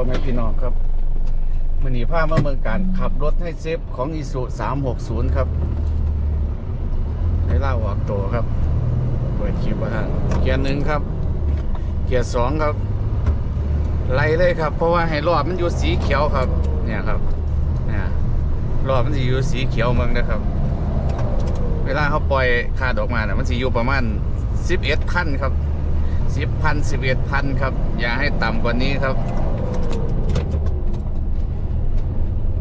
พ่อแม่พี่น้องครับมันนีพามาเมืองการขับรถให้เซฟของอีสุ360ครับให้เล่าออกตัวครับ เปิดคลิปว่าเกียร์หนึ่งครับ เกียร์สองครับ ไล่เลยครับ เพราะว่าให้รอบมันอยู่สีเขียวครับ เนี่ยครับเนี่ยรอบมันจะอยู่สีเขียวเมืองนะครับ เวลาเขาปล่อยคาดออกมาเนี่ยมันจะอยู่ประมาณ11พันครับ10พัน11พันครับ อย่าให้ต่ำกว่านี้ครับ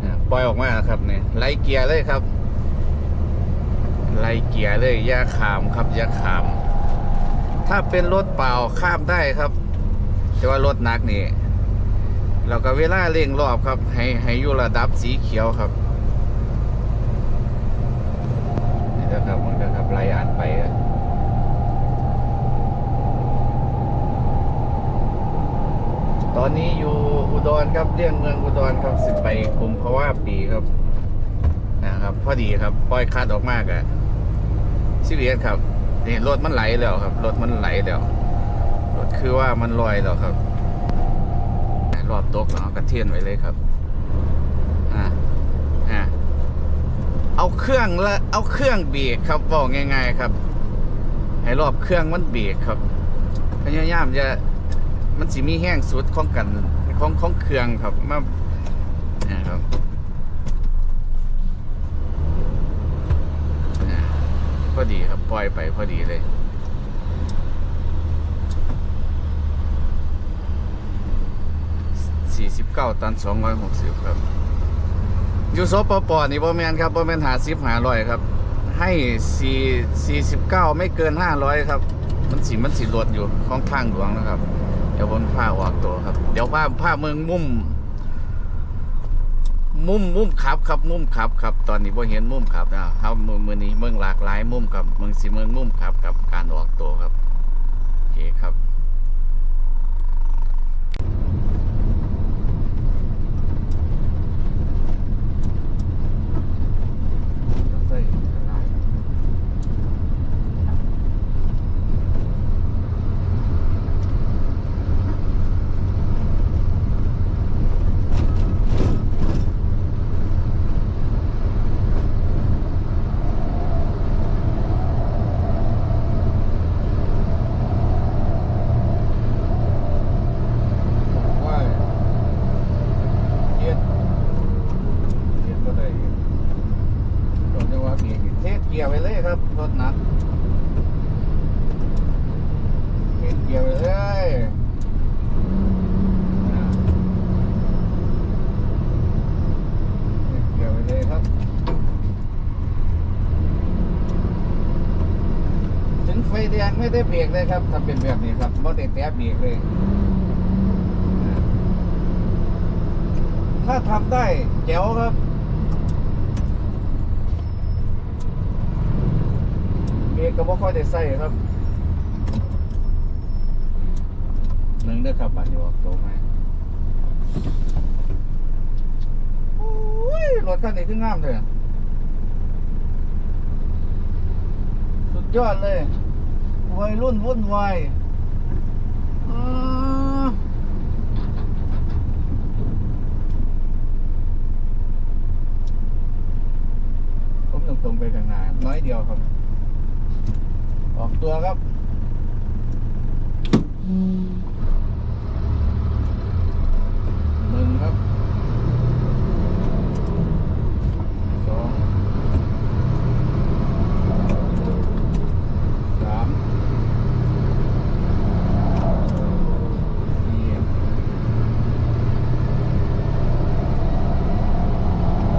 อะ ปล่อยออกมาครับเนี่ยไล่เกียร์เลยครับไล่เกียร์เลยย่าขามครับย่าขาม ถ้าเป็นรถเปล่าข้ามได้ครับ แต่ว่ารถหนักนี่เราก็เวลาเร่งรอบครับ ให้ให้อยู่ระดับสีเขียวครับนี่นะครับมันนะครับไล่อ่านไปอะ ตอนนี้อยู่อุดรครับเลี่ยงเมืองอุดรครับสิไปกลุ่มเพราะว่าปีครับนะครับ พอดีครับปล่อยคัดออกมากอะสิเรียสครับนี่รถมันไหลแล้วครับรถมันไหลแล้วรถคือว่ามันลอยแล้วครับรอบตกเอากระเทียนไว้เลยครับอ่าอ่าเอาเครื่องและเอาเครื่องเบรกครับบอกง่าย ๆ ครับ ให้รอบเครื่องมันเบรกครับพยายามจะ มันสิมีแห้งสุดของกันของของเครื่องครับมานะครับพอดีครับปล่อยไปพอดีเลยสี่สิบเก้าตันสองร้อยหกสิบครับอยู่สปปอนี่บ่แมนครับบ่แมนหาสิบหาร้อยครับ ให้สี่สี่สิบเก้าไม่เกินห้าร้อยครับ มันสีมันสีลดอยู่ของทางหลวงนะครับ เดี๋ยวผมพาออกตัวครับ เดี๋ยวพาพาเมืองมุม มุมมุมขับครับมุมขับครับ ตอนนี้ผมเห็นมุมขับนะครับมือมือนี้เมืองหลากหลายมุมครับเมืองสีเมืองมุมขับกับการออกตัวครับโอเคครับ ใส่กระดาษว่าเย็ดเย็ดก็ได้ ผมจะว่าเบียร์เทสเกียร์ไปเลยครับรถหนักเทสเกียร์ไปเลยอ่าเทสเกียร์ไปเลยครับ ถึงไฟแดง ไม่ได้เบรกเลยครับถ้าเป็นแบบนี้ครับไม่ได้แตะเบรกเลย ถ้าทำได้แจ๋วครับเบรกก็บ่ค่อยได้ใส่ครับหนึ่งเด้อครับบัดนี้ออกโตไหมโอ้ยรถคันนี้คืองามเลยสุดยอดเลย วัยรุ่นวุ่นวายอืมผมตรงๆไปข้างหน้าน้อยเดียวครับ ออกตัวครับหนึ่งครับ สอง สามสี่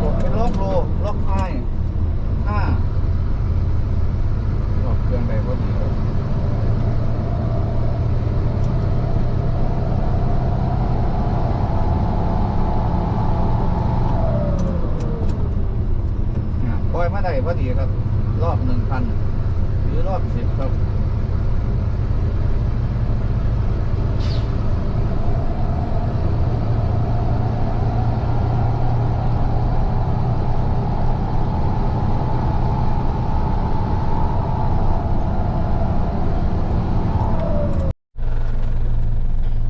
กดเป็น ล็อกโลล็อกไฮห้าออกเครื่องใดพอดีบอะปล่อยมาได้พอดีครับ รอบหนึ่งพันหรือรอบสิบครับ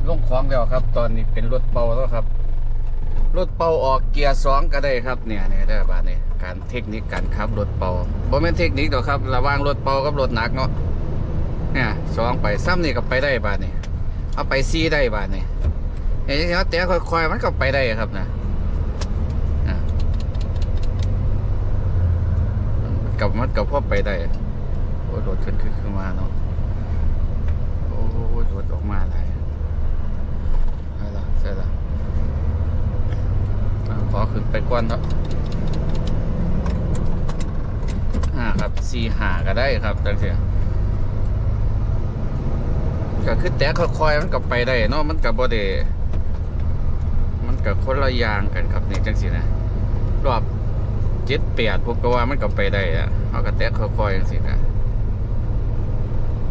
ลงของ แล้วครับ ตอนนี้เป็นรถเป่าแล้วครับ รถเป่าออกเกียร์สองก็ได้ครับเนี่ยเนี่ยได้บาดนี้การเทคนิคการขับรถเป่าบ่แม่นเทคนิคดอกครับระว่างรถเป่ากับรถหนักเนาะเนี่ยสองไปซ้ำนี่ก็ไปได้บาดนี้เอาไปซีได้บาดนี้เห็นไหมแต่ค่อยๆมันก็ไปได้ครับนะอะมันกับมันกับพ่อไปได้โอ้รถขึ้นขึ้นมาเนาะโอ้รถออกมาอะไรอะไรล่ะ ใช่ละขอขึ้นไปก่อนครับห้าครับสี่หาก็ได้ครับจังเสียก็คือแต่ค่อยๆมันก็ไปได้เนาะมันกับบ่ได้มันกับคนละยางกันครับนี่จังสินะรอบเจ็ดแปดพวกก็ว่ามันก็ไปได้อะเอาก็แต่ค่อยๆจังสินะ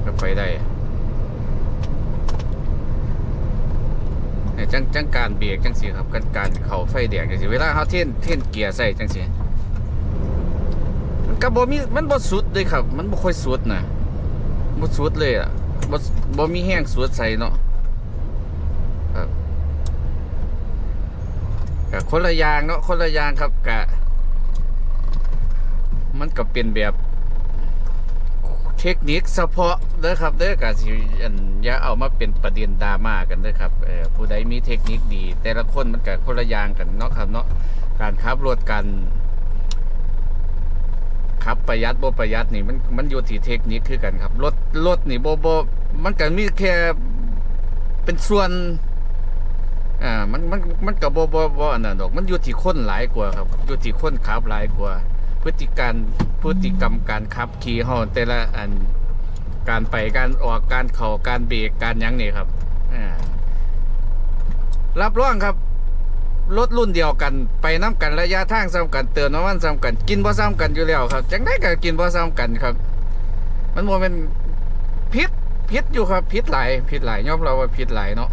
ก็ไปได้ เนี่ยจังจังการเบรกจังสิครับการการเข่าไฟแดงจังสิเวลาเขาเท่นเท่นเกียร์ใส่จังสิมันก็บ่มีมันบ่สุดเลยครับ มันบ่ค่อยสุดนะบ่สุดเลยอะบ่บ่มีแห้งสุดใส่เนาะครับก็คนละยางเนาะคนละยางครับกะ มันก็เป็นแบบ เทคนิคเฉพาะเด้อครับเด้อกะสิอันอย่าเอามาเป็นประเด็นดราม่ากันเด้อครับเออผู้ใดมีเทคนิคดี แต่ละคนมันก็คนละอย่างกันเนาะครับเนาะการขับรถกันขับประหยัดบ่ประหยัดนี่มันมันอยู่ที่เทคนิคคือกันครับรถรถนี่บ่บ่มันก็มีแค่เป็นส่วนอ่ามันมันมันก็บ่บ่บ่อันนั้นดอก มันอยู่ที่คนหลายกว่าครับอยู่ที่คนขับหลายกว่า พฤติการพฤติกรรมการขับขี่เฮาแต่ละอันการไปการออกการเข่าการเบรกการยังนี่ครับรับรองครับรถรุ่นเดียวกัน ไปน้กันระยะทางซ้ำกันเตือนน้ำมันซ้ำกัน กินบ่ซ้ำกันอยู่แล้วครับจังได้ก็กินบ่ซ้ำกันครับ มันบ่เป็นพิษพิษอยู่ครับพิษหลายพิษหลายยอมเราว่าพิษหลายเนาะ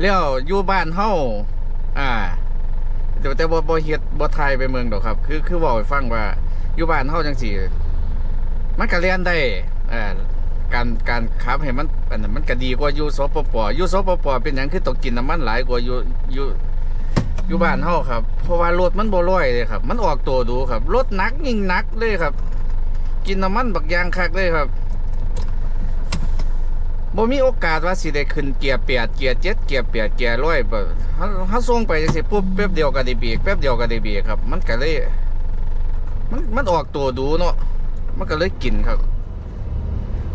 แล้วอยู่บ้านเฮาอ่า แต่แต่บ่บ่เฮ็ดบ่ไทยไปเมืองดอกครับ คือคือเว้าให้ฟังว่าอยู่บ้านเฮาจังซี่มันก็เรียนได้เอ่อการการขับให้มันอันนั้นมันก็ดีกว่าอยู่สปปอยู่สปปเป็นหยังคือต้องกินน้ำมันหลายกว่าอยู่อยู่อยู่บ้านเฮาครับ เพราะว่ารถมันบ่ร้อยเลยครับ มันออกตัวดูครับรถหนักยิ่งหนักเลยครับ กินน้ำมันบักยางคักเลยครับ บ่มีโอกาสว่าสิได้ขึ้นเกียร์แปดเกียร์เจ็ดเกียร์แปดเกียร์ร้อยแบบเขาเขาส่งไปจังซี่ปุ๊บแป๊บเดียวก็ได้เบรกแป๊บเดียวก็ได้เบรกครับ มันก็เลยมันมันออกตัวดูเนาะมันก็เลยกินครับ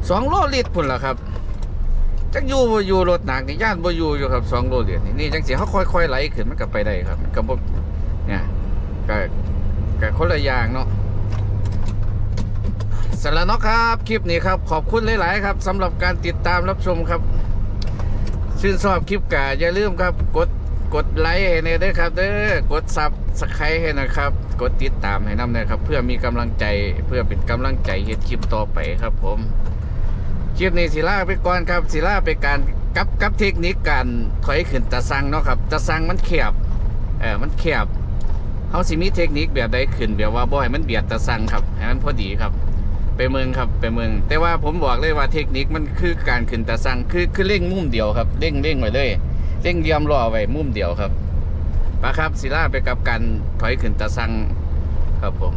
สองโลลิตรพุ่นล่ะครับจักอยู่บ่อยู่รถหนักนี่ย่านบ่อยู่อยู่ครับสองโลลิตรนี่นี่จังสิเขาค่อยๆไหลขึ้นมันก็ไปได้ครับมันก็บ่เนี่ยก็ก็คนละอย่างเนาะ เสร็จแล้วเนาะครับ คลิปนี้ครับ ขอบคุณหลาย ๆ ครับสำหรับการติดตามรับชมครับ ชื่นชอบคลิปกาอย่าลืมครับ กดกดไลค์ให้ในอยด้อครับเด้อกดซับสไครต์ให้นะครับ กดติดตามให้น้ำนะครับ เพื่อมีกำลังใจเพื่อเป็นกำลังใจเฮ็ดคลิปต่อไปครับ ผม คลิปนี้ศิลาไปก่อนครับศิลาไปการกับกับเทคนิคการถอยขึ้นตะสังเนาะครับตะสังมันแคบเออมันแคบเขาสิมีเทคนิคแบบใดขึ้นแบบว่าบ่ให้มันเบียดตะสังครับให้มันพอดีครับ ไปเมืองครับไปเมือง แต่ว่าผมบอกเลยว่าเทคนิคมันคือการขึ้นตะซังคือคือเร่งมุมเดียวครับเร่งเร่งไว้เลยเร่งเยียมรอไว้มุมเดียวครับปะครับศิลาไปกับการถอยขึ้นตะซังครับผม